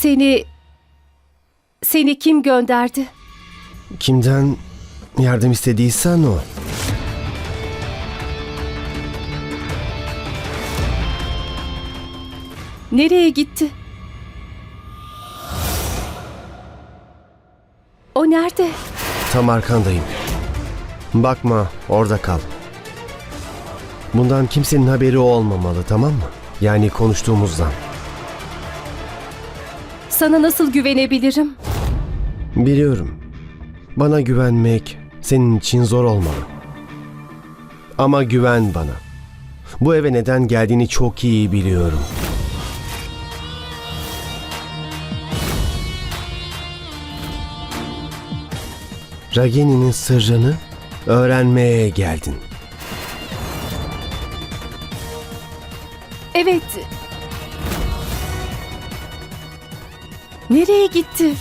Seni... Seni kim gönderdi? Kimden yardım istediysen o. Nereye gitti? O nerede? Tam arkandayım. Bakma, orada kal. Bundan kimsenin haberi olmamalı, tamam mı? Yani konuştuğumuzdan. Sana nasıl güvenebilirim? Biliyorum. Bana güvenmek senin için zor olmalı. Ama güven bana. Bu eve neden geldiğini çok iyi biliyorum. Ragini'nin sırrını öğrenmeye geldin. Evet. Nereye gitti?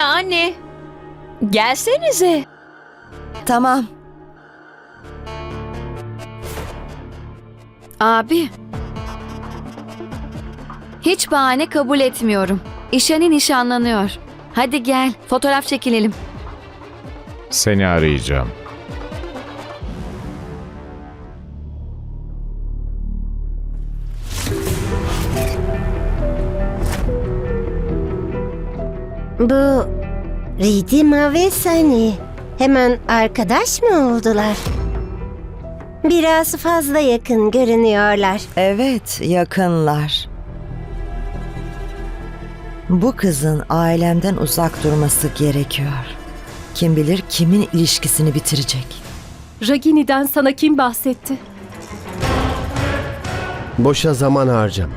Anne, gelsenize. Tamam. Abi. Hiç bahane kabul etmiyorum. İşani nişanlanıyor. Hadi gel, fotoğraf çekilelim. Seni arayacağım. Bu Ridima ve Sani hemen arkadaş mı oldular? Biraz fazla yakın görünüyorlar. Evet, yakınlar. Bu kızın ailemden uzak durması gerekiyor. Kim bilir kimin ilişkisini bitirecek. Ragini'den sana kim bahsetti? Boşa zaman harcama.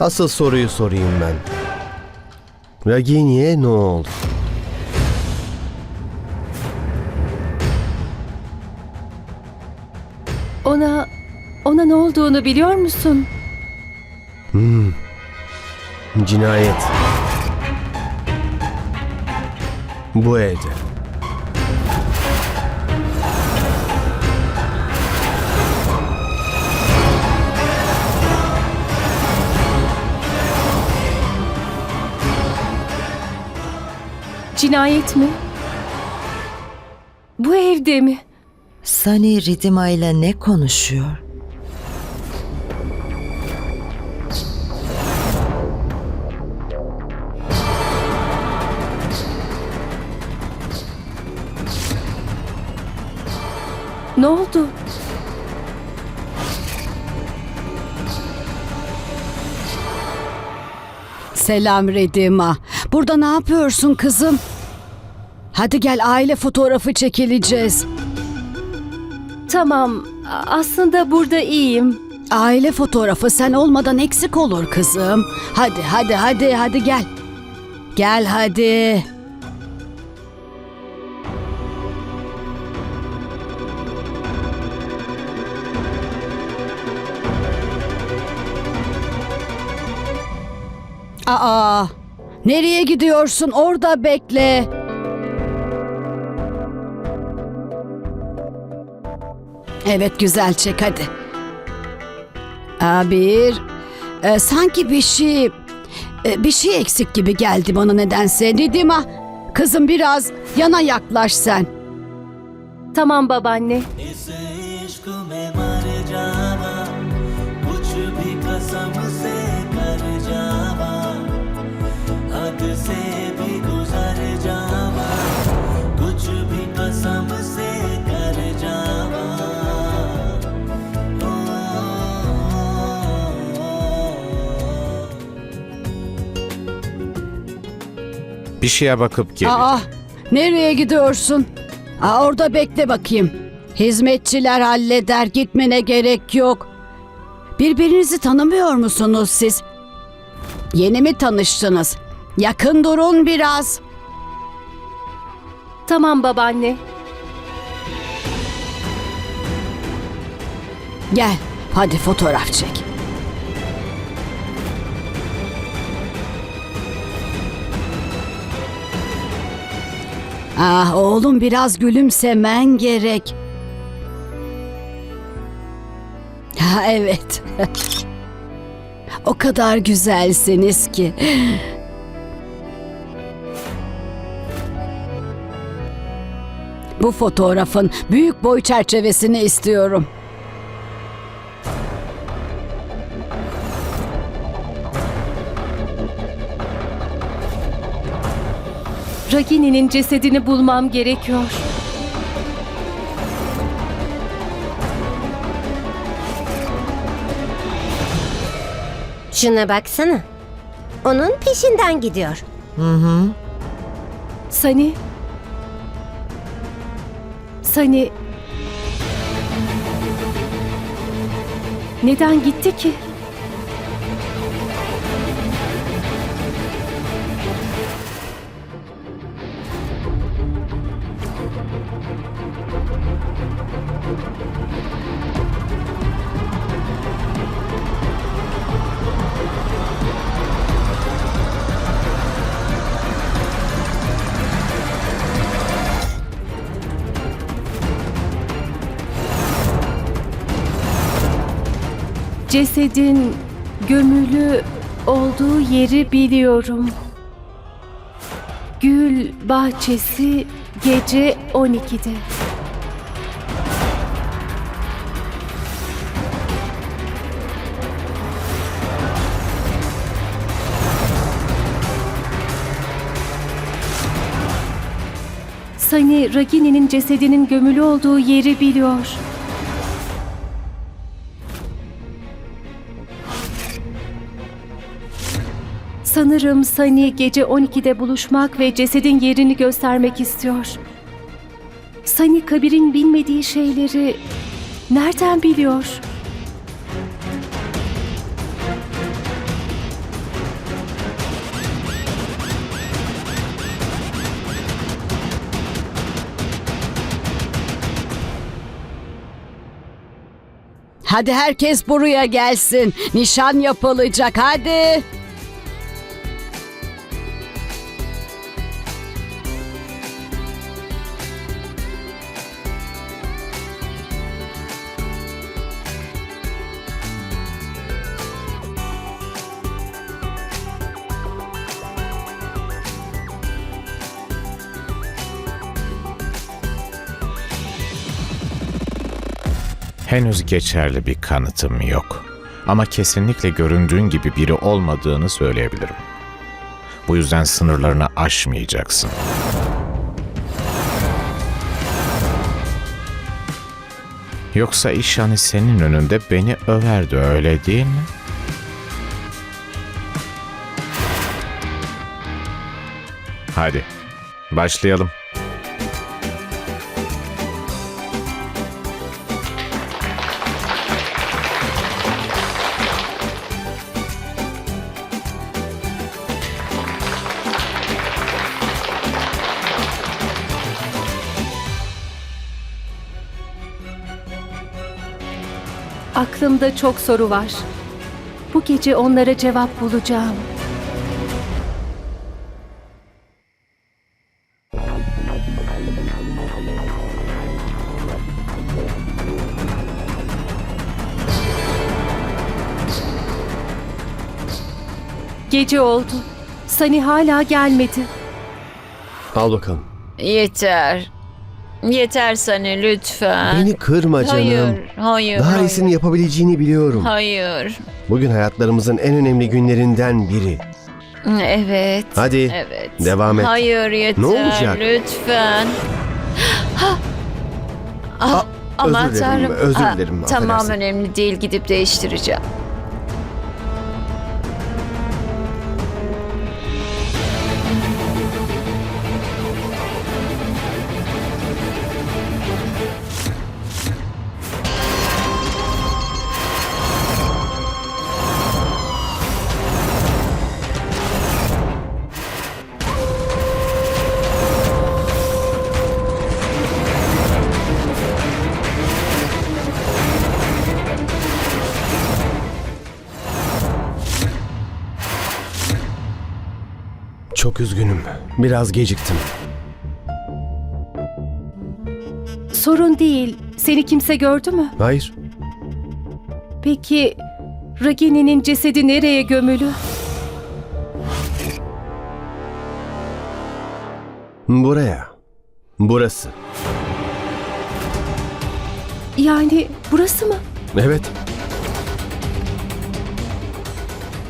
Asıl soruyu sorayım ben. Ragini'ye ne oldu? Ona... Ona ne olduğunu biliyor musun? Cinayet. Bu evde. Cinayet mi? Bu evde mi? Sani Ridima ile ne konuşuyor? Ne oldu? Selam Redima. Burada ne yapıyorsun kızım? Hadi gel aile fotoğrafı çekileceğiz. Tamam. Aslında burada iyiyim. Aile fotoğrafı sen olmadan eksik olur kızım. Hadi hadi hadi hadi gel. Gel hadi. Aa, nereye gidiyorsun? Orada bekle. Evet güzel çek hadi. Aa, bir, e, sanki bir şey, e, bir şey eksik gibi geldi bana nedense. Didima, kızım biraz yana yaklaş sen. Tamam babaanne. Bir şeye bakıp geleceğim. Aa, nereye gidiyorsun? Aa, orada bekle bakayım. Hizmetçiler halleder, gitmene gerek yok. Birbirinizi tanımıyor musunuz siz? Yeni mi tanıştınız? Yakın durun biraz. Tamam babaanne. Gel, hadi fotoğraf çek. Ah oğlum biraz gülümsemen gerek. Ha evet. o kadar güzelsiniz ki. Bu fotoğrafın büyük boy çerçevesini istiyorum. Ragini'nin cesedini bulmam gerekiyor. Şuna baksana. Onun peşinden gidiyor. Hı hı. Sani. Sani. Neden gitti ki? Cesedin gömülü olduğu yeri biliyorum. Gül bahçesi gece 12'de. Sani Ragini'nin cesedinin gömülü olduğu yeri biliyor. Sanırım Sani gece 12'de buluşmak ve cesedin yerini göstermek istiyor. Sani Kabir'in bilmediği şeyleri nereden biliyor? Hadi herkes buraya gelsin. Nişan yapılacak hadi. Henüz geçerli bir kanıtım yok. Ama kesinlikle göründüğün gibi biri olmadığını söyleyebilirim. Bu yüzden sınırlarını aşmayacaksın. Yoksa iş hani senin önünde beni överdi öyle değil mi? Hadi başlayalım. Aklımda çok soru var. Bu gece onlara cevap bulacağım. Gece oldu. Sani hala gelmedi. Al bakalım. Yeter. Yeter Sani lütfen. Beni kırma canım. Hayır, hayır. Daha hayır. iyisini yapabileceğini biliyorum. Hayır. Bugün hayatlarımızın en önemli günlerinden biri. Evet. Hadi, Evet. devam et. Hayır yeter. Ne olacak? Lütfen. Ah. Ah, aman özür dilerim, tanrım. özür Ah, dilerim, Tamam affedersin. önemli değil gidip değiştireceğim. Çok üzgünüm. Biraz geciktim. sorun değil. Seni kimse gördü mü? Hayır. Peki Ragini'nin cesedi nereye gömülü? Buraya. Burası. Yani burası mı? Evet.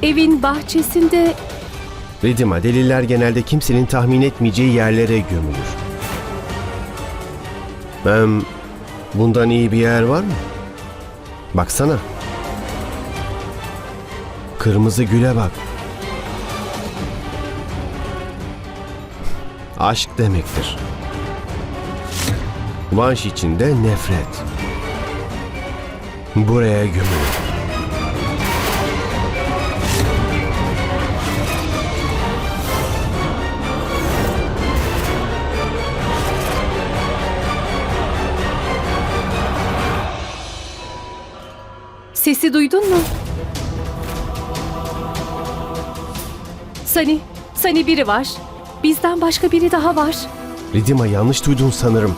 Evin bahçesinde Ridima deliller genelde kimsenin tahmin etmeyeceği yerlere gömülür. Hem bundan iyi bir yer var mı? Baksana. Kırmızı güle bak. Aşk demektir. Vanş içinde nefret. Buraya gömülür. Sesi duydun mu? Sani, Sani biri var. Bizden başka biri daha var. Ridima yanlış duydun sanırım.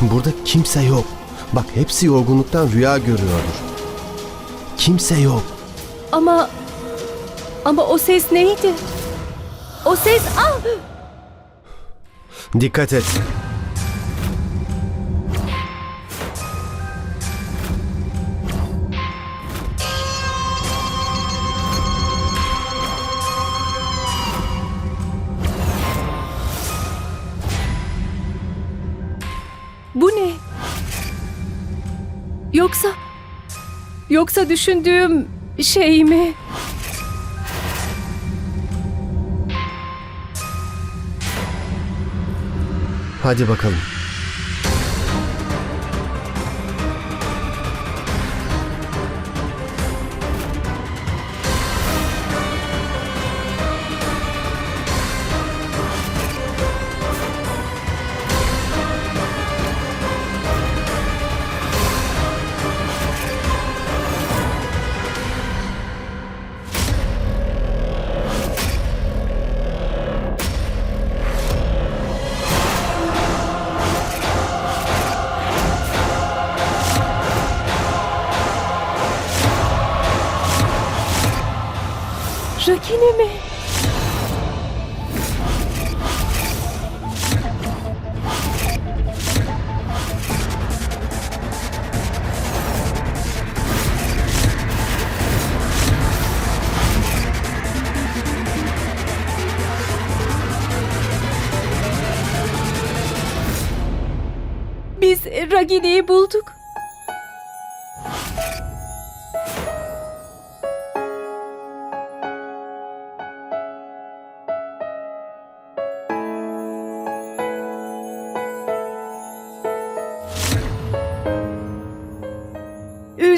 Burada kimse yok. Bak hepsi yorgunluktan rüya görüyordur. Kimse yok. Ama ama o ses neydi? O ses ah! Dikkat et. Yoksa düşündüğüm şey mi? Hadi bakalım. Rakine mi?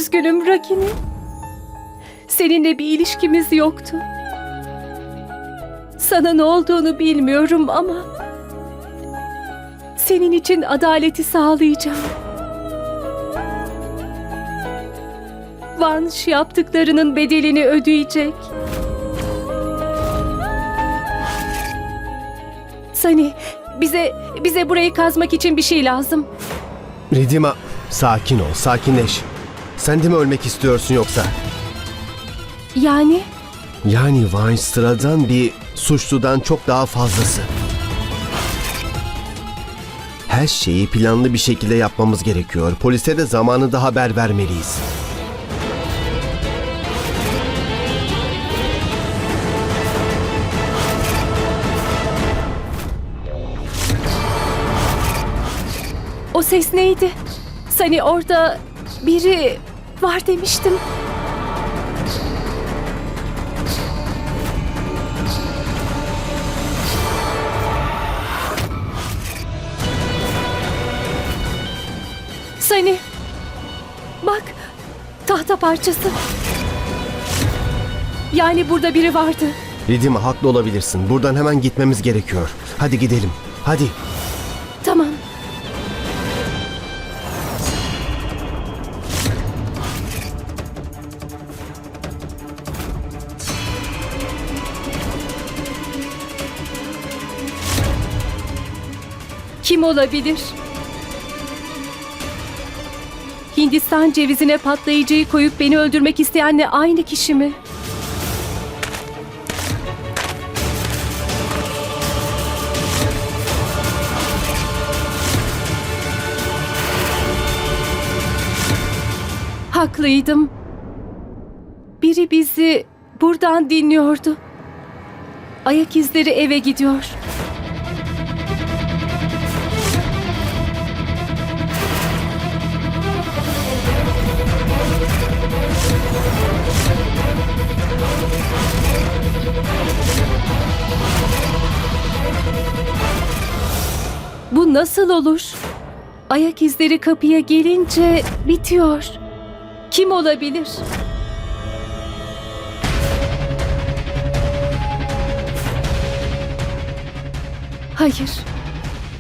Üzgünüm Ragini. Seninle bir ilişkimiz yoktu. Sana ne olduğunu bilmiyorum ama senin için adaleti sağlayacağım. Vanş yaptıklarının bedelini ödeyecek. Sani, bize bize burayı kazmak için bir şey lazım. Ridima sakin ol, sakinleş. Sen de mi ölmek istiyorsun yoksa? Yani Yani Vine sıradan bir suçludan çok daha fazlası. Her şeyi planlı bir şekilde yapmamız gerekiyor. Polise de zamanında haber vermeliyiz. o ses neydi? Sani orada biri var demiştim. Sani. Bak. Tahta parçası. Yani burada biri vardı. Ridima haklı olabilirsin. Buradan hemen gitmemiz gerekiyor. Hadi gidelim. Hadi. Olabilir? Hindistan cevizine patlayıcıyı koyup beni öldürmek isteyenle aynı kişi mi? Haklıydım. Biri bizi buradan dinliyordu. Ayak izleri eve gidiyor. Nasıl olur? Ayak izleri kapıya gelince bitiyor. Kim olabilir? Hayır.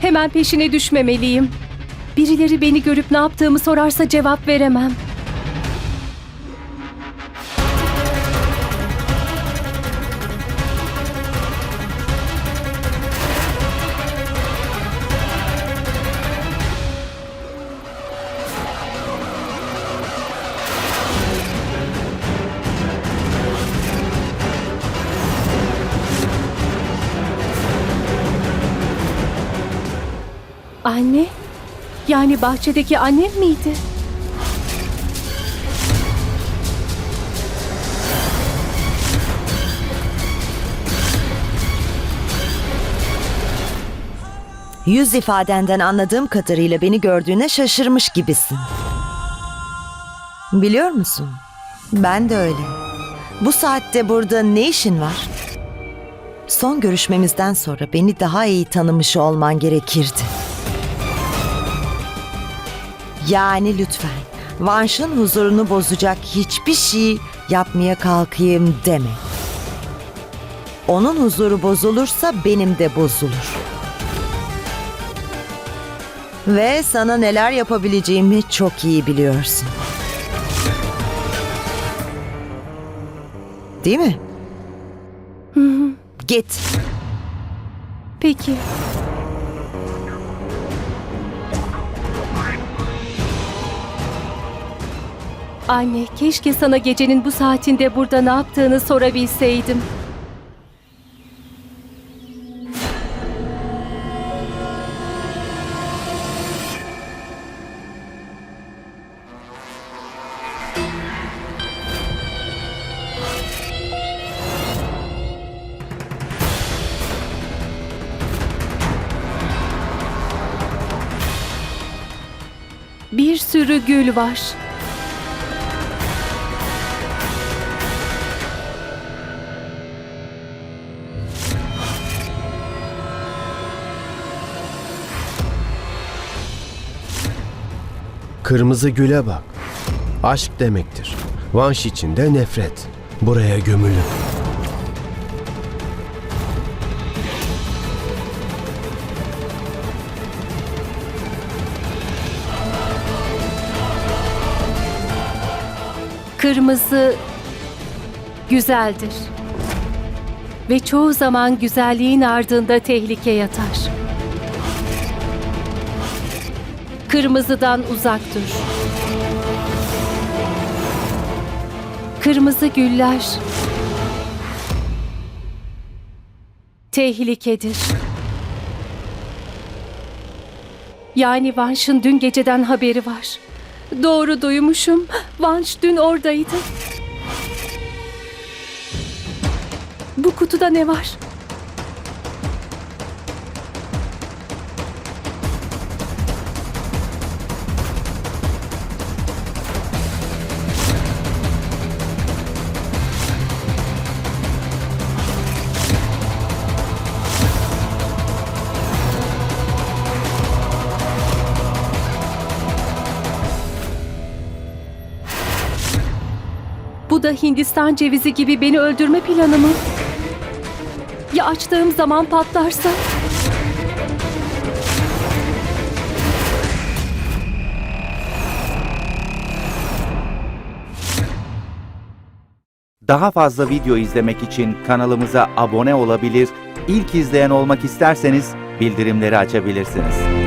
Hemen peşine düşmemeliyim. Birileri beni görüp ne yaptığımı sorarsa cevap veremem. Yani bahçedeki annem miydi? Yüz ifadenden anladığım kadarıyla beni gördüğüne şaşırmış gibisin. Biliyor musun? Ben de öyle. Bu saatte burada ne işin var? Son görüşmemizden sonra beni daha iyi tanımış olman gerekirdi. Yani lütfen Vanş'ın huzurunu bozacak hiçbir şey yapmaya kalkayım deme. Onun huzuru bozulursa benim de bozulur. Ve sana neler yapabileceğimi çok iyi biliyorsun. Değil mi? Git. Peki. Anne, keşke sana gecenin bu saatinde burada ne yaptığını sorabilseydim. Bir sürü gül var. Kırmızı güle bak. Aşk demektir. Vanş içinde nefret. Buraya gömülü. Kırmızı güzeldir. Ve çoğu zaman güzelliğin ardında tehlike yatar. Kırmızıdan uzak dur. Kırmızı güller tehlikedir. Yani Vanş'ın dün geceden haberi var. Doğru duymuşum. Vanş dün oradaydı. Bu kutuda ne var? Da Hindistan cevizi gibi beni öldürme planı mı? Ya açtığım zaman patlarsa? Daha fazla video izlemek için kanalımıza abone olabilir, ilk izleyen olmak isterseniz bildirimleri açabilirsiniz.